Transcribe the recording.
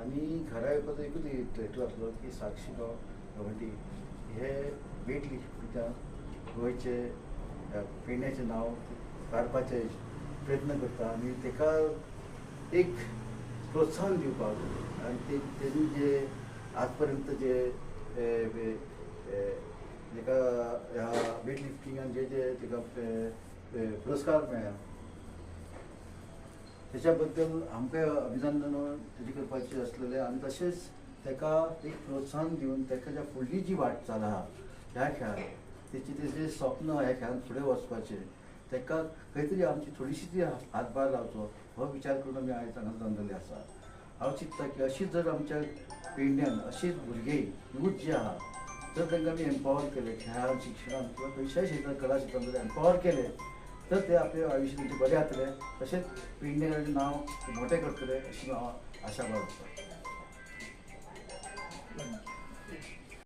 आनी घरा येवपाचो एकूच हेतू आसलो की साक्षी गवंडी हे वेट लिफ्टिंगान गोंयचे अ, नांव काडपाचे प्रयत्न करता. आनी तेका एक प्रोत्साहन दिवपाक आनी ते तेणी जे आज पर्यंत जे ताका ह्या वेट लिफ्टिंगान जे जे तेका पुरस्कार मेळ्ळ्या त्याच्याबद्दल आमकां अभिनंदन तेजे करपाचें आसलेलें आनी तशेंच ताका एक प्रोत्साहन दिवन ताका ज्या फुडली जी वाटचाल आहा ह्या खेळांत तेची तेजें स्वप्न ह्या खेळान फुडें वचपाचें ताका खंय तरी आमची थोडीशी ती हातभार लावचो हो विचार करून आमी आयज हांगा जमलेले आसा हांव चिंतता की अशीच जर आमच्या पेडण्यान अशीच भुरगे यूथ जे आहा जर तांकां आमी एम्पावर केले खेळान शिक्षणान किंवा खंयच्याय क्षेत्रांत कला क्षेत्रांत जर एम्पावर केले तर ते आपले आयुष्य बरें जातलें तशेंच पेडण्याचें नांव ते करतले अशी हांव आशा बाळगता.